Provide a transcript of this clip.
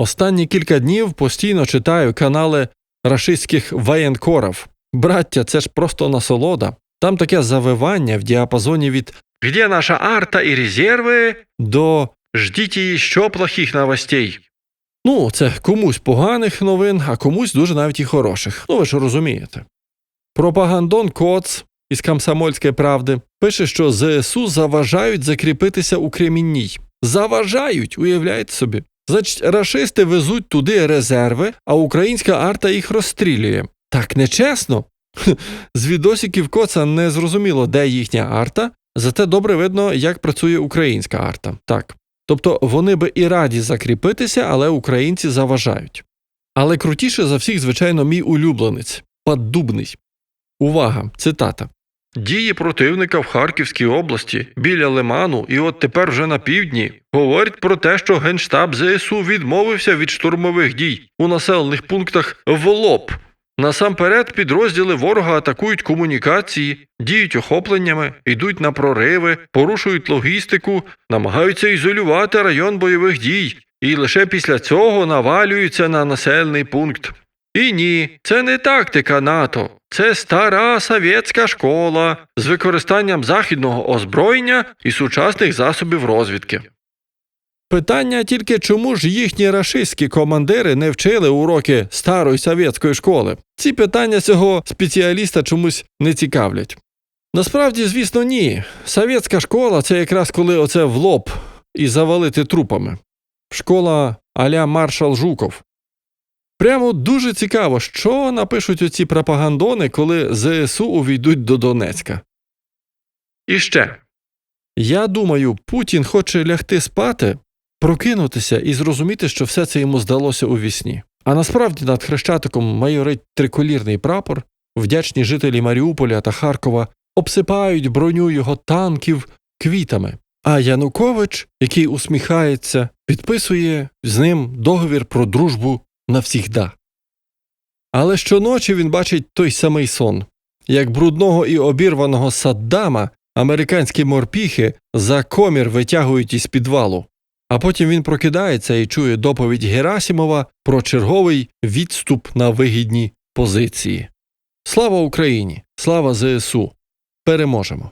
Останні кілька днів постійно читаю канали рашистських воєнкорів. Браття, це ж просто насолода. Там таке завивання в діапазоні від «Где наша арта і резерви?» до «Ждіть її що плохих новостей». Ну, це комусь поганих новин, а комусь дуже навіть і хороших. Ну ви ж розумієте. Пропагандон Коц із Комсомольської правди пише, що ЗСУ заважають закріпитися у Кремінній. Заважають, уявляєте собі. Значить, рашисти везуть туди резерви, а українська арта їх розстрілює. Так нечесно. З відосиків Коца не зрозуміло, де їхня арта, зате добре видно, як працює українська арта. Так. Тобто вони би і раді закріпитися, але українці заважають. Але крутіше за всіх, звичайно, мій улюбленець Поддубний. Увага, цитата. Дії противника в Харківській області біля Лиману і от тепер вже на півдні говорять про те, що Генштаб ЗСУ відмовився від штурмових дій у населених пунктах в лоб. Насамперед підрозділи ворога атакують комунікації, діють охопленнями, йдуть на прориви, порушують логістику, намагаються ізолювати район бойових дій і лише після цього навалюються на населений пункт. І ні, це не тактика НАТО, це стара совєтська школа з використанням західного озброєння і сучасних засобів розвідки. Питання тільки чому ж їхні рашистські командири не вчили уроки старої совєтської школи? Ці питання цього спеціаліста чомусь не цікавлять. Насправді, звісно, ні. Совєтська школа це якраз коли оце в лоб і завалити трупами. Школа аля маршал Жуков. Прямо дуже цікаво, що напишуть оці пропагандони, коли ЗСУ увійдуть до Донецька. І ще. Я думаю, Путін хоче лягти спати, прокинутися і зрозуміти, що все це йому здалося у вісні. А насправді над хрещатиком майорить триколірний прапор, вдячні жителі Маріуполя та Харкова обсипають броню його танків квітами. А Янукович, який усміхається, підписує з ним договір про дружбу навсігда. Але щоночі він бачить той самий сон, як брудного і обірваного Саддама американські морпіхи за комір витягують із підвалу. А потім він прокидається і чує доповідь Герасімова про черговий відступ на вигідні позиції. Слава Україні! Слава ЗСУ! Переможемо!